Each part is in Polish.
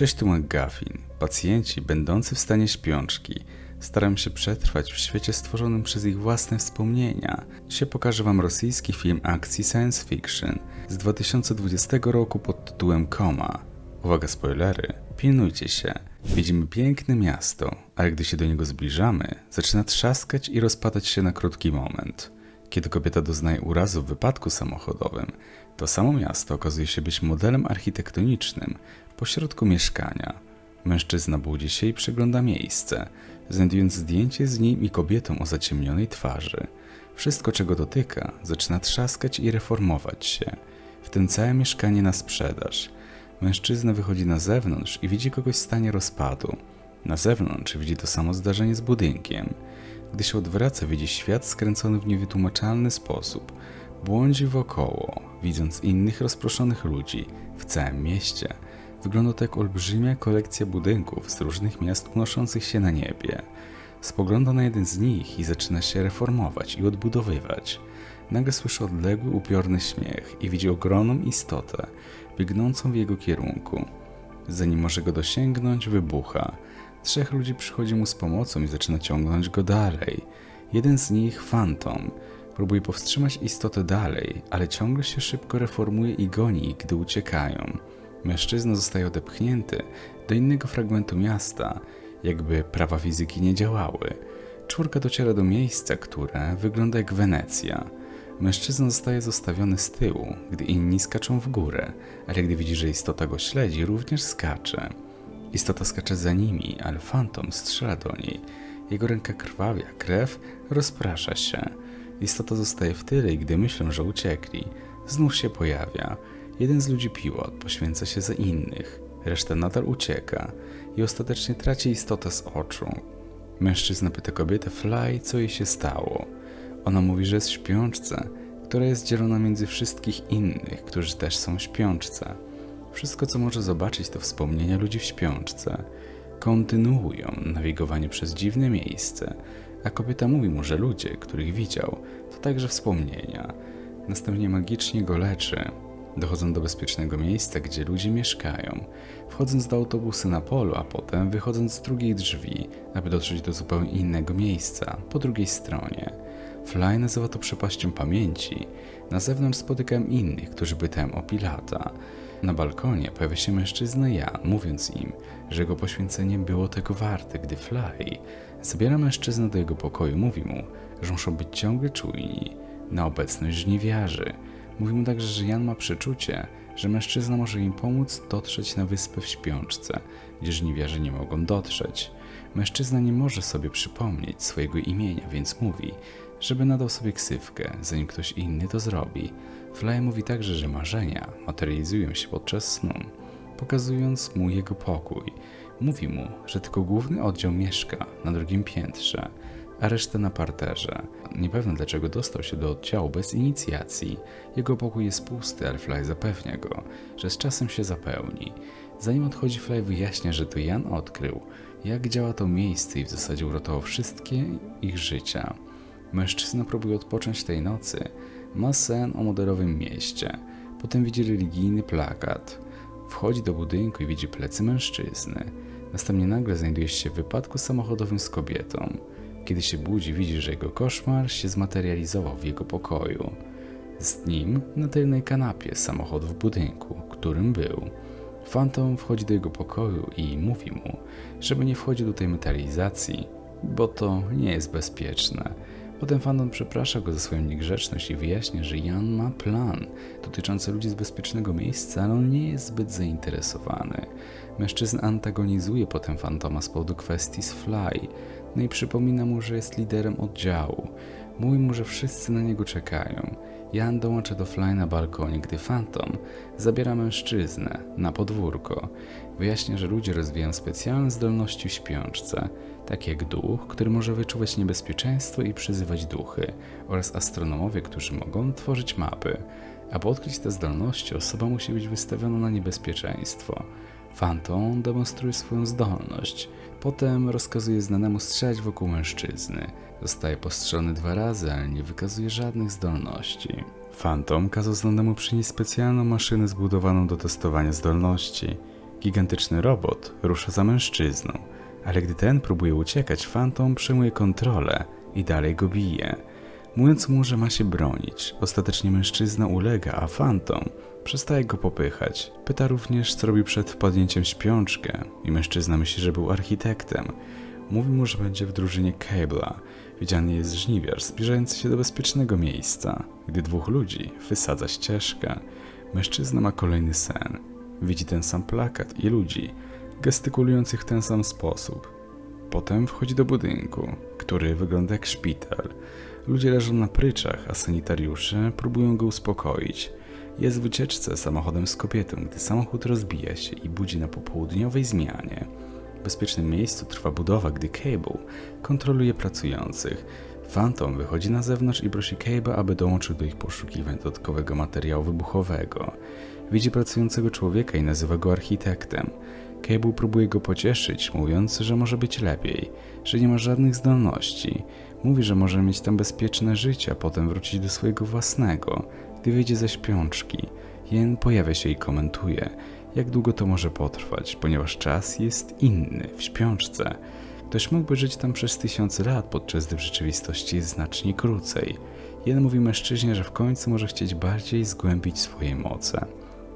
Cześć tu McGuffin. Pacjenci będący w stanie śpiączki starają się przetrwać w świecie stworzonym przez ich własne wspomnienia. Dzisiaj pokażę wam rosyjski film akcji science fiction z 2020 roku pod tytułem Koma. Uwaga spoilery, pilnujcie się. Widzimy piękne miasto, ale gdy się do niego zbliżamy, zaczyna trzaskać i rozpadać się na krótki moment. Kiedy kobieta doznaje urazu w wypadku samochodowym, to samo miasto okazuje się być modelem architektonicznym pośrodku mieszkania. Mężczyzna budzi się i przegląda miejsce, znajdując zdjęcie z nim i kobietą o zaciemnionej twarzy. Wszystko, czego dotyka, zaczyna trzaskać i reformować się. W tym całe mieszkanie na sprzedaż. Mężczyzna wychodzi na zewnątrz i widzi kogoś w stanie rozpadu. Na zewnątrz widzi to samo zdarzenie z budynkiem. Gdy się odwraca, widzi świat skręcony w niewytłumaczalny sposób. Błądzi wokoło, widząc innych rozproszonych ludzi w całym mieście. Wygląda to jak olbrzymia kolekcja budynków z różnych miast unoszących się na niebie. Spogląda na jeden z nich i zaczyna się reformować i odbudowywać. Nagle słyszy odległy, upiorny śmiech i widzi ogromną istotę biegnącą w jego kierunku. Zanim może go dosięgnąć, wybucha. Trzech ludzi przychodzi mu z pomocą i zaczyna ciągnąć go dalej. Jeden z nich, Fantom, próbuje powstrzymać istotę dalej, ale ciągle się szybko reformuje i goni, gdy uciekają. Mężczyzna zostaje odepchnięty do innego fragmentu miasta, jakby prawa fizyki nie działały. Czwórka dociera do miejsca, które wygląda jak Wenecja. Mężczyzna zostaje zostawiony z tyłu, gdy inni skaczą w górę, ale gdy widzi, że istota go śledzi, również skacze. Istota skacze za nimi, ale fantom strzela do niej. Jego ręka krwawia, krew rozprasza się. Istota zostaje w tyle i gdy myślą, że uciekli, znów się pojawia. Jeden z ludzi pilot poświęca się za innych, reszta nadal ucieka i ostatecznie traci istotę z oczu. Mężczyzna pyta kobietę Fly, co jej się stało. Ona mówi, że jest w śpiączce, która jest dzielona między wszystkich innych, którzy też są w śpiączce. Wszystko, co może zobaczyć, to wspomnienia ludzi w śpiączce. Kontynuują nawigowanie przez dziwne miejsce, a kobieta mówi mu, że ludzie, których widział, to także wspomnienia. Następnie magicznie go leczy. Dochodzą do bezpiecznego miejsca, gdzie ludzie mieszkają, wchodząc do autobusu na polu, a potem wychodząc z drugiej drzwi, aby dotrzeć do zupełnie innego miejsca, po drugiej stronie. Fly nazywa to przepaścią pamięci. Na zewnątrz spotykam innych, którzy pytają o Pilata. Na balkonie pojawia się mężczyzna Jan, mówiąc im, że jego poświęcenie było tego warte, gdy Fly zabiera mężczyznę do jego pokoju, mówi mu, że muszą być ciągle czujni na obecność żniwiarzy. Mówi mu także, że Jan ma przeczucie, że mężczyzna może im pomóc dotrzeć na wyspę w śpiączce, gdzie żniwiarze nie mogą dotrzeć. Mężczyzna nie może sobie przypomnieć swojego imienia, więc mówi, żeby nadał sobie ksywkę, zanim ktoś inny to zrobi. Fly mówi także, że marzenia materializują się podczas snu, pokazując mu jego pokój. Mówi mu, że tylko główny oddział mieszka na drugim piętrze, a reszta na parterze. Niepewny dlaczego dostał się do oddziału bez inicjacji. Jego pokój jest pusty, ale Fly zapewnia go, że z czasem się zapełni. Zanim odchodzi, Fly wyjaśnia, że to Jan odkrył, jak działa to miejsce i w zasadzie uratował wszystkie ich życia. Mężczyzna próbuje odpocząć tej nocy. Ma sen o modelowym mieście. Potem widzi religijny plakat. Wchodzi do budynku i widzi plecy mężczyzny. Następnie nagle znajduje się w wypadku samochodowym z kobietą. Kiedy się budzi, widzi, że jego koszmar się zmaterializował w jego pokoju. Z nim na tylnej kanapie samochodu w budynku, którym był. Fantom wchodzi do jego pokoju i mówi mu, żeby nie wchodził do tej materializacji, bo to nie jest bezpieczne. Potem Fantom przeprasza go za swoją niegrzeczność i wyjaśnia, że Jan ma plan dotyczący ludzi z bezpiecznego miejsca, ale on nie jest zbyt zainteresowany. Mężczyzna antagonizuje potem Fantoma z powodu kwestii z Fly, no i przypomina mu, że jest liderem oddziału. Mówi mu, że wszyscy na niego czekają. Jan dołącza do Fly na balkonie, gdy Phantom zabiera mężczyznę na podwórko. Wyjaśnia, że ludzie rozwijają specjalne zdolności w śpiączce, takie jak duch, który może wyczuwać niebezpieczeństwo i przyzywać duchy, oraz astronomowie, którzy mogą tworzyć mapy. Aby odkryć te zdolności, osoba musi być wystawiona na niebezpieczeństwo. Phantom demonstruje swoją zdolność. Potem rozkazuje znanemu strzelać wokół mężczyzny. Zostaje postrzelony dwa razy, ale nie wykazuje żadnych zdolności. Phantom kazał znanemu przynieść specjalną maszynę zbudowaną do testowania zdolności. Gigantyczny robot rusza za mężczyzną, ale gdy ten próbuje uciekać, Phantom przejmuje kontrolę i dalej go bije. Mówiąc mu, że ma się bronić, ostatecznie mężczyzna ulega, a Phantom przestaje go popychać. Pyta również, co robi przed wpadnięciem śpiączkę i mężczyzna myśli, że był architektem. Mówi mu, że będzie w drużynie Cable'a. Widziany jest żniwiarz zbliżający się do bezpiecznego miejsca, gdy dwóch ludzi wysadza ścieżkę. Mężczyzna ma kolejny sen. Widzi ten sam plakat i ludzi, gestykulujących w ten sam sposób. Potem wchodzi do budynku, który wygląda jak szpital. Ludzie leżą na pryczach, a sanitariusze próbują go uspokoić. Jest w wycieczce samochodem z kobietą, gdy samochód rozbija się i budzi na popołudniowej zmianie. W bezpiecznym miejscu trwa budowa, gdy Cable kontroluje pracujących. Phantom wychodzi na zewnątrz i prosi Cable'a, aby dołączył do ich poszukiwań dodatkowego materiału wybuchowego. Widzi pracującego człowieka i nazywa go architektem. Cable próbuje go pocieszyć, mówiąc, że może być lepiej, że nie ma żadnych zdolności. Mówi, że może mieć tam bezpieczne życie, a potem wrócić do swojego własnego, gdy wyjdzie ze śpiączki. Jen pojawia się i komentuje, jak długo to może potrwać, ponieważ czas jest inny w śpiączce. Ktoś mógłby żyć tam przez tysiące lat, podczas gdy w rzeczywistości jest znacznie krócej. Jen mówi mężczyźnie, że w końcu może chcieć bardziej zgłębić swoje moce.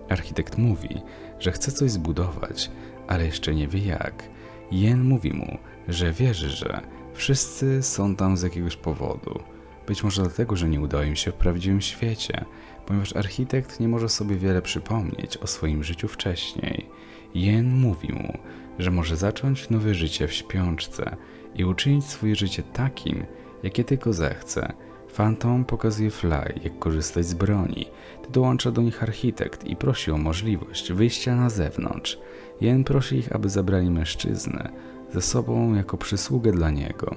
Architekt mówi, że chce coś zbudować, ale jeszcze nie wie jak. Jen mówi mu, że wierzy, że wszyscy są tam z jakiegoś powodu. Być może dlatego, że nie udało im się w prawdziwym świecie, ponieważ architekt nie może sobie wiele przypomnieć o swoim życiu wcześniej. Jen mówi mu, że może zacząć nowe życie w śpiączce i uczynić swoje życie takim, jakie tylko zechce. Phantom pokazuje Fly, jak korzystać z broni. Ty dołącza do nich architekt i prosi o możliwość wyjścia na zewnątrz. Jen prosi ich, aby zabrali mężczyznę ze sobą jako przysługę dla niego.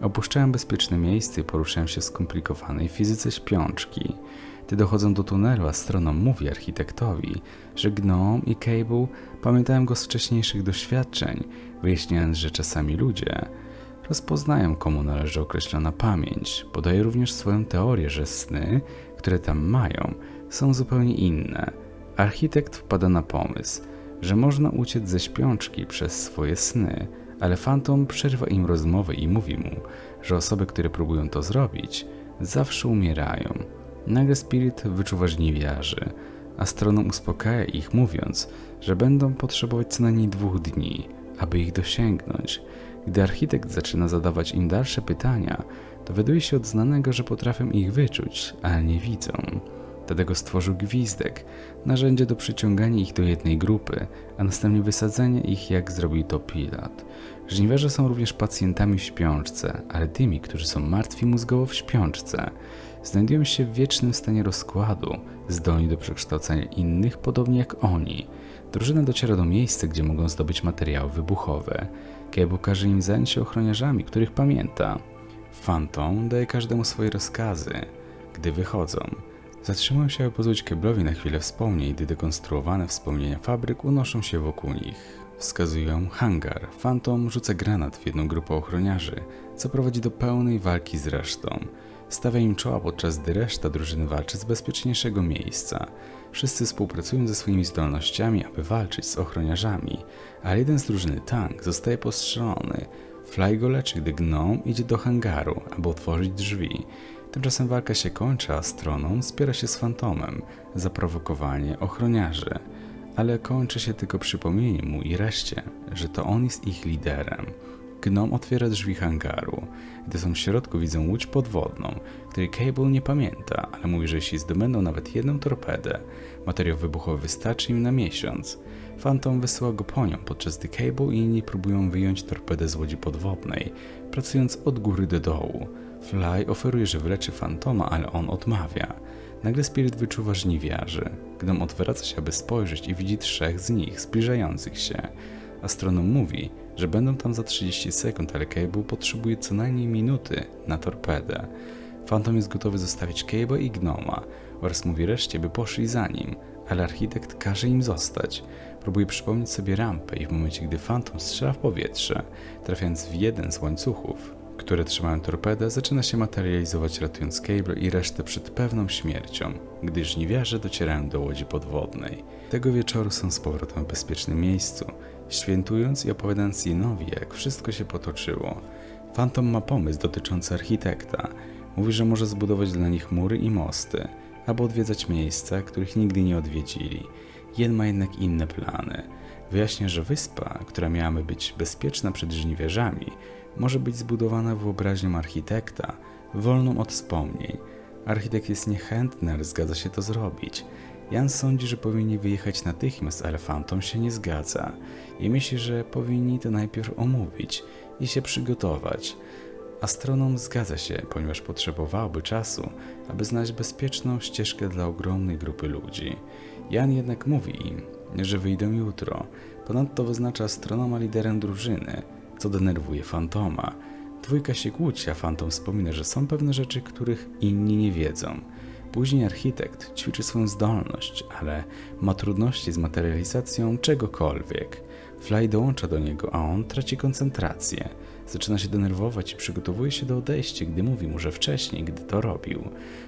Opuszczają bezpieczne miejsce i poruszają się w skomplikowanej fizyce śpiączki. Gdy dochodzą do tunelu, astronom mówi architektowi, że Gnome i Cable pamiętają go z wcześniejszych doświadczeń, wyjaśniając, że czasami ludzie rozpoznają, komu należy określona pamięć. Podaje również swoją teorię, że sny, które tam mają, są zupełnie inne. Architekt wpada na pomysł, że można uciec ze śpiączki przez swoje sny, ale Phantom przerywa im rozmowę i mówi mu, że osoby, które próbują to zrobić, zawsze umierają. Nagle Spirit wyczuwa żniwiarzy. Astronom uspokaja ich, mówiąc, że będą potrzebować co najmniej dwóch dni, aby ich dosięgnąć. Gdy architekt zaczyna zadawać im dalsze pytania, dowiaduje się od znanego, że potrafią ich wyczuć, ale nie widzą. Dlatego stworzył gwizdek, narzędzie do przyciągania ich do jednej grupy, a następnie wysadzenia ich, jak zrobił to Pilat. Żniwiarze są również pacjentami w śpiączce, ale tymi, którzy są martwi mózgowo w śpiączce. Znajdują się w wiecznym stanie rozkładu, zdolni do przekształcania innych podobnie jak oni. Drużyna dociera do miejsca, gdzie mogą zdobyć materiały wybuchowe. Kebu każe im zająć się ochroniarzami, których pamięta. Phantom daje każdemu swoje rozkazy. Gdy wychodzą, zatrzymują się, aby pozwolić Keblowi na chwilę wspomnień, gdy dekonstruowane wspomnienia fabryk unoszą się wokół nich. Wskazują hangar. Phantom rzuca granat w jedną grupę ochroniarzy, co prowadzi do pełnej walki z resztą. Stawia im czoła, podczas gdy reszta drużyny walczy z bezpieczniejszego miejsca. Wszyscy współpracują ze swoimi zdolnościami, aby walczyć z ochroniarzami, ale jeden z drużyny tank zostaje postrzelony. Fly go leczy, gdy gnom idzie do hangaru, aby otworzyć drzwi. Tymczasem walka się kończy, a stroną spiera się z fantomem za prowokowanie ochroniarzy. Ale kończy się tylko przypomnieniem mu i reszcie, że to on jest ich liderem. Gnom otwiera drzwi hangaru. Gdy są w środku, widzą łódź podwodną, której Cable nie pamięta, ale mówi, że jeśli zdobędą nawet jedną torpedę, materiał wybuchowy wystarczy im na miesiąc. Phantom wysyła go po nią, podczas gdy Cable i inni próbują wyjąć torpedę z łodzi podwodnej, pracując od góry do dołu. Fly oferuje, że wyleczy Fantoma, ale on odmawia. Nagle Spirit wyczuwa żniwiarzy. Gnom odwraca się, aby spojrzeć i widzi trzech z nich zbliżających się. Astronom mówi, że będą tam za 30 sekund, ale Cable potrzebuje co najmniej minuty na torpedę. Phantom jest gotowy zostawić Cable i Gnoma oraz mówi reszcie, by poszli za nim, ale architekt każe im zostać. Próbuje przypomnieć sobie rampę i w momencie, gdy Phantom strzela w powietrze, trafiając w jeden z łańcuchów, które trzymają torpedę, zaczyna się materializować ratując Cable i resztę przed pewną śmiercią, gdy żniwiarze docierają do łodzi podwodnej. Tego wieczoru są z powrotem w bezpiecznym miejscu, świętując i opowiadając Jenowi, jak wszystko się potoczyło. Phantom ma pomysł dotyczący architekta. Mówi, że może zbudować dla nich mury i mosty, albo odwiedzać miejsca, których nigdy nie odwiedzili. Jen ma jednak inne plany. Wyjaśnia, że wyspa, która miałaby być bezpieczna przed żniwierzami, może być zbudowana wyobraźnią architekta, wolną od wspomnień. Architekt jest niechętny, ale zgadza się to zrobić. Jan sądzi, że powinni wyjechać natychmiast, ale Phantom się nie zgadza i myśli, że powinni to najpierw omówić i się przygotować. Astronom zgadza się, ponieważ potrzebowałby czasu, aby znaleźć bezpieczną ścieżkę dla ogromnej grupy ludzi. Jan jednak mówi im, że wyjdą jutro. Ponadto wyznacza astronoma liderem drużyny, co denerwuje Fantoma. Dwójka się kłóci, a Fantom wspomina, że są pewne rzeczy, których inni nie wiedzą. Później architekt ćwiczy swoją zdolność, ale ma trudności z materializacją czegokolwiek. Fly dołącza do niego, a on traci koncentrację. Zaczyna się denerwować i przygotowuje się do odejścia, gdy mówi mu, że wcześniej, gdy to robił,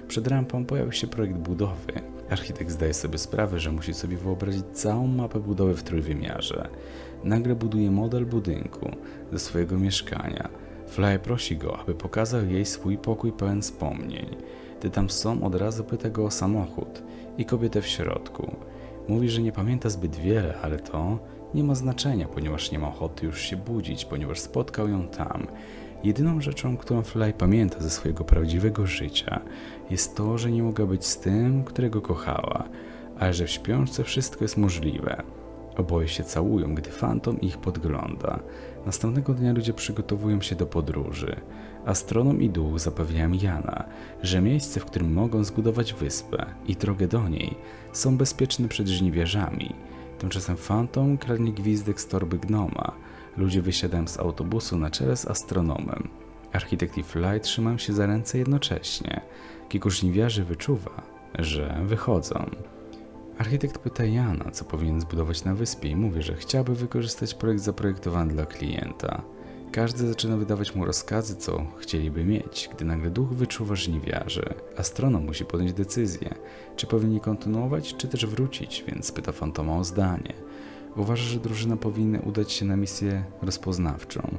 przed rampą pojawił się projekt budowy. Architekt zdaje sobie sprawę, że musi sobie wyobrazić całą mapę budowy w trójwymiarze. Nagle buduje model budynku ze swojego mieszkania. Fly prosi go, aby pokazał jej swój pokój pełen wspomnień. Gdy tam są, od razu pyta go o samochód i kobietę w środku. Mówi, że nie pamięta zbyt wiele, ale to nie ma znaczenia, ponieważ nie ma ochoty już się budzić, ponieważ spotkał ją tam. Jedyną rzeczą, którą Fly pamięta ze swojego prawdziwego życia, jest to, że nie mogła być z tym, którego kochała, ale że w śpiączce wszystko jest możliwe. Oboje się całują, gdy fantom ich podgląda. Następnego dnia ludzie przygotowują się do podróży. Astronom i duch zapewniają Jana, że miejsce, w którym mogą zbudować wyspę i drogę do niej, są bezpieczne przed żniwierzami. Tymczasem fantom kradnie gwizdek z torby gnoma. Ludzie wysiadają z autobusu na czele z astronomem. Architekt i Fly trzymają się za ręce jednocześnie. Kilku żniwiarzy wyczuwa, że wychodzą. Architekt pyta Jana, co powinien zbudować na wyspie i mówi, że chciałby wykorzystać projekt zaprojektowany dla klienta. Każdy zaczyna wydawać mu rozkazy, co chcieliby mieć, gdy nagle duch wyczuwa żniwiarzy. Astronom musi podjąć decyzję, czy powinni kontynuować, czy też wrócić, więc pyta Fantoma o zdanie. Uważa, że drużyna powinna udać się na misję rozpoznawczą,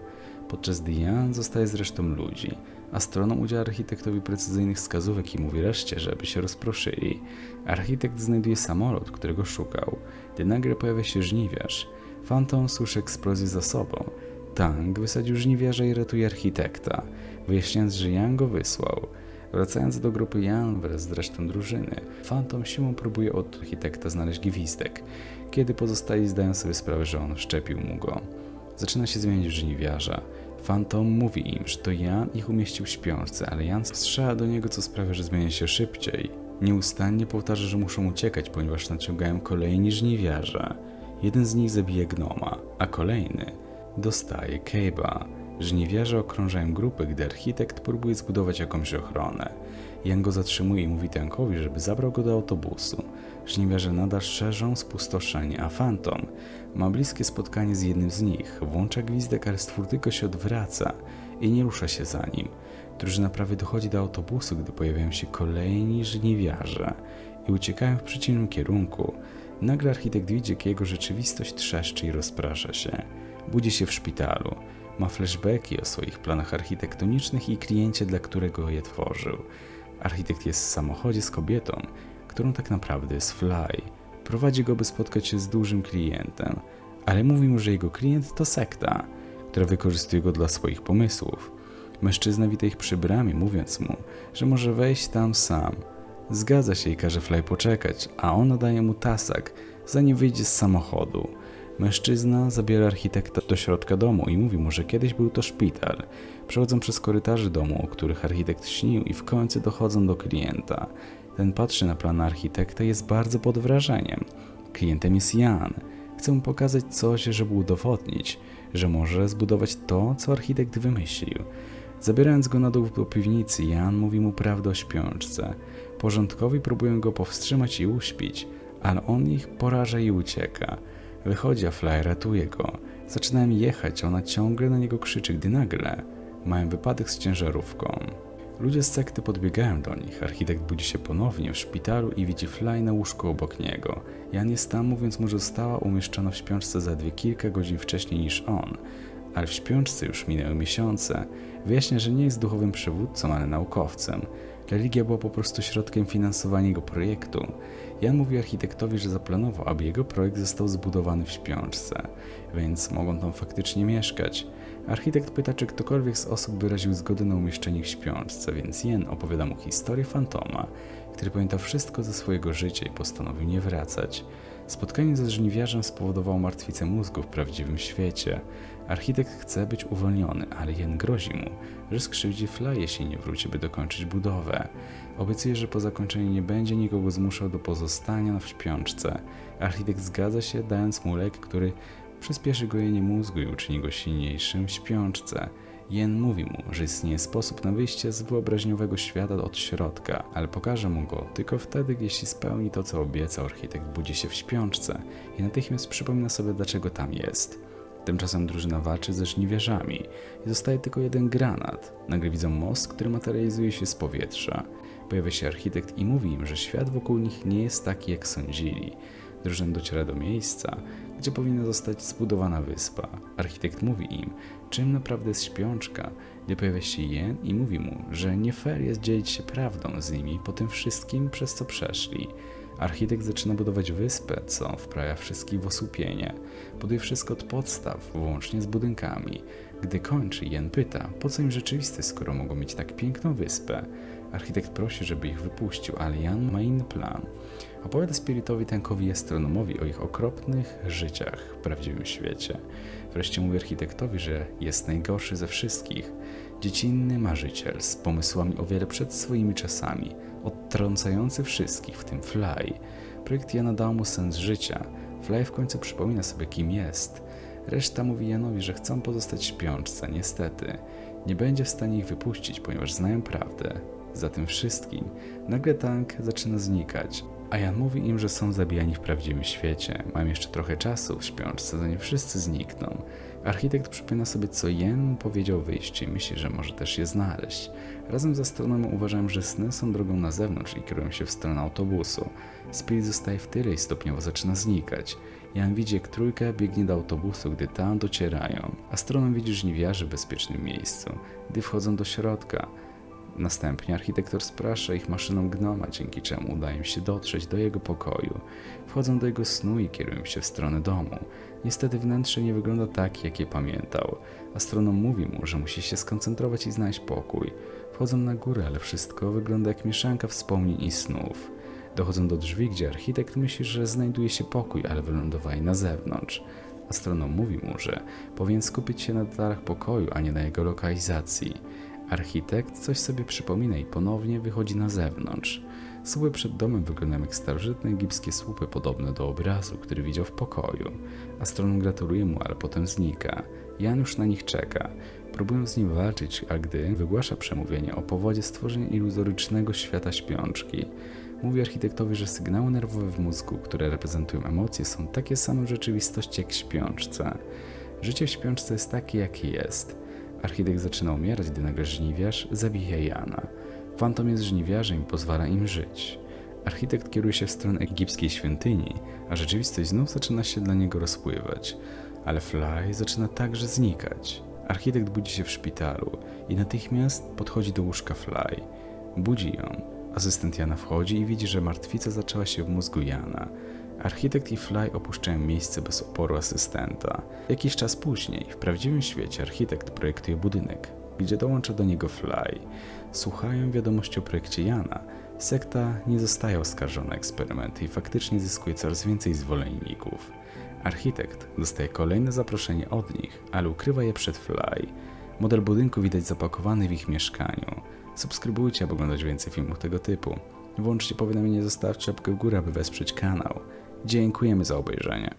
podczas gdy Jan zostaje z resztą ludzi. Astronom udziela architektowi precyzyjnych wskazówek i mówi reszcie, żeby się rozproszyli. Architekt znajduje samolot, którego szukał. Gdy nagle pojawia się żniwiarz, Phantom słyszy eksplozję za sobą. Tang wysadził żniwiarza i ratuje architekta, wyjaśniając, że Jan go wysłał. Wracając do grupy Jan wraz z resztą drużyny, Phantom siłą próbuje od architekta znaleźć gwizdek, kiedy pozostali zdają sobie sprawę, że on wszczepił mu go. Zaczyna się zmieniać w żniwiarza. Phantom mówi im, że to Jan ich umieścił w śpiączce, ale Jan strzela do niego, co sprawia, że zmienia się szybciej. Nieustannie powtarza, że muszą uciekać, ponieważ nadciągają kolejni żniwiarze. Jeden z nich zabija gnoma, a kolejny dostaje Kejba. Żniwiarze okrążają grupę, gdy architekt próbuje zbudować jakąś ochronę. Jan go zatrzymuje i mówi Tankowi, żeby zabrał go do autobusu. Żniwiarze nadal szerzą spustoszenie, a Phantom ma bliskie spotkanie z jednym z nich. Włącza gwizdek, ale stwór tylko się odwraca i nie rusza się za nim. Drużyna prawie dochodzi do autobusu, gdy pojawiają się kolejni żniwiarze i uciekają w przeciwnym kierunku. Nagle architekt widzi, jak jego rzeczywistość trzeszczy i rozprasza się. Budzi się w szpitalu. Ma flashbacki o swoich planach architektonicznych i kliencie, dla którego je tworzył. Architekt jest w samochodzie z kobietą, którą tak naprawdę jest Fly. Prowadzi go, by spotkać się z dużym klientem, ale mówi mu, że jego klient to sekta, która wykorzystuje go dla swoich pomysłów. Mężczyzna wita ich przy bramie, mówiąc mu, że może wejść tam sam. Zgadza się i każe Fly poczekać, a on daje mu tasak, zanim wyjdzie z samochodu. Mężczyzna zabiera architekta do środka domu i mówi mu, że kiedyś był to szpital. Przechodzą przez korytarze domu, o których architekt śnił i w końcu dochodzą do klienta. Ten patrzy na plan architekta i jest bardzo pod wrażeniem. Klientem jest Jan. Chce mu pokazać coś, żeby udowodnić, że może zbudować to, co architekt wymyślił. Zabierając go na dół do piwnicy, Jan mówi mu prawdę o śpiączce. Porządkowi próbują go powstrzymać i uśpić, ale on ich poraża i ucieka. Wychodzi, a Fly ratuje go. Zaczynają jechać, a ona ciągle na niego krzyczy, gdy nagle mają wypadek z ciężarówką. Ludzie z sekty podbiegają do nich. Architekt budzi się ponownie w szpitalu i widzi Fly na łóżku obok niego. Jan jest tam, mówiąc mu, że została umieszczona w śpiączce zaledwie kilka godzin wcześniej niż on. Ale w śpiączce już minęły miesiące. Wyjaśnia, że nie jest duchowym przywódcą, ale naukowcem. Religia była po prostu środkiem finansowania jego projektu. Jan mówi architektowi, że zaplanował, aby jego projekt został zbudowany w śpiączce, więc mogą tam faktycznie mieszkać. Architekt pyta, czy ktokolwiek z osób wyraził zgodę na umieszczenie w śpiączce, więc Jen opowiada mu historię fantoma, który pamięta wszystko ze swojego życia i postanowił nie wracać. Spotkanie ze żniwiarzem spowodowało martwicę mózgu w prawdziwym świecie. Architekt chce być uwolniony, ale Jen grozi mu, że skrzywdzi Fly, jeśli nie wróci, by dokończyć budowę. Obiecuje, że po zakończeniu nie będzie nikogo zmuszał do pozostania w śpiączce. Architekt zgadza się, dając mu lek, który przyspieszy gojenie mózgu i uczyni go silniejszym w śpiączce. Jen mówi mu, że istnieje sposób na wyjście z wyobraźniowego świata od środka, ale pokaże mu go tylko wtedy, jeśli spełni to, co obiecał. Architekt budzi się w śpiączce i natychmiast przypomina sobie, dlaczego tam jest. Tymczasem drużyna walczy ze żniwiarzami i zostaje tylko jeden granat. Nagle widzą most, który materializuje się z powietrza. Pojawia się architekt i mówi im, że świat wokół nich nie jest taki, jak sądzili. Drużyna dociera do miejsca, gdzie powinna zostać zbudowana wyspa. Architekt mówi im, czym naprawdę jest śpiączka, gdy pojawia się Jen i mówi mu, że nie fair jest dzielić się prawdą z nimi po tym wszystkim, przez co przeszli. Architekt zaczyna budować wyspę, co wprawia wszystkich w osłupienie. Buduje wszystko od podstaw, włącznie z budynkami. Gdy kończy, Jen pyta, po co im rzeczywistość, skoro mogą mieć tak piękną wyspę. Architekt prosi, żeby ich wypuścił, ale Jan ma inny plan. Opowiada Spiritowi Tankowi i astronomowi o ich okropnych życiach w prawdziwym świecie. Wreszcie mówi architektowi, że jest najgorszy ze wszystkich. Dziecinny marzyciel z pomysłami o wiele przed swoimi czasami, odtrącający wszystkich, w tym Fly. Projekt Jana dał mu sens życia. Fly w końcu przypomina sobie, kim jest. Reszta mówi Janowi, że chcą pozostać w śpiączce, niestety. Nie będzie w stanie ich wypuścić, ponieważ znają prawdę. Za tym wszystkim nagle tank zaczyna znikać, a Jan mówi im, że są zabijani w prawdziwym świecie. Mają jeszcze trochę czasu w śpiączce, zanim wszyscy znikną. Architekt przypomina sobie, co Jen powiedział wyjście i myśli, że może też je znaleźć. Razem z astronomą uważają, że sny są drogą na zewnątrz i kierują się w stronę autobusu. Spirit zostaje w tyle i stopniowo zaczyna znikać. Jan widzi, jak trójka biegnie do autobusu, gdy tam docierają. Astronom widzi żniwiarzy w bezpiecznym miejscu, gdy wchodzą do środka. Następnie architektor sprasza ich maszyną gnoma, dzięki czemu udaje im się dotrzeć do jego pokoju. Wchodzą do jego snu i kierują się w stronę domu. Niestety wnętrze nie wygląda tak, jak je pamiętał. Astronom mówi mu, że musi się skoncentrować i znaleźć pokój. Wchodzą na górę, ale wszystko wygląda jak mieszanka wspomnień i snów. Dochodzą do drzwi, gdzie architekt myśli, że znajduje się pokój, ale wylądowali na zewnątrz. Astronom mówi mu, że powinien skupić się na detalach pokoju, a nie na jego lokalizacji. Architekt coś sobie przypomina i ponownie wychodzi na zewnątrz. Słupy przed domem wyglądają jak starożytne egipskie słupy podobne do obrazu, który widział w pokoju. Astronom gratuluje mu, ale potem znika. Jan już na nich czeka. Próbują z nim walczyć, a gdy wygłasza przemówienie o powodzie stworzenia iluzorycznego świata śpiączki. Mówi architektowi, że sygnały nerwowe w mózgu, które reprezentują emocje, są takie same w rzeczywistości jak śpiączce. Życie w śpiączce jest takie, jakie jest. Architekt zaczyna umierać, gdy nagle żniwiarz zabija Jana. Fantom jest żniwiarzem i pozwala im żyć. Architekt kieruje się w stronę egipskiej świątyni, a rzeczywistość znów zaczyna się dla niego rozpływać. Ale Fly zaczyna także znikać. Architekt budzi się w szpitalu i natychmiast podchodzi do łóżka Fly. Budzi ją. Asystent Jana wchodzi i widzi, że martwica zaczęła się w mózgu Jana. Architekt i Fly opuszczają miejsce bez oporu asystenta. Jakiś czas później, w prawdziwym świecie, architekt projektuje budynek, gdzie dołącza do niego Fly. Słuchają wiadomości o projekcie Jana. Sekta nie zostaje oskarżona o eksperymenty i faktycznie zyskuje coraz więcej zwolenników. Architekt dostaje kolejne zaproszenie od nich, ale ukrywa je przed Fly. Model budynku widać zapakowany w ich mieszkaniu. Subskrybujcie, aby oglądać więcej filmów tego typu. Włączcie powiadomienie, zostawcie łapkę w górę, aby wesprzeć kanał. Dziękujemy za obejrzenie.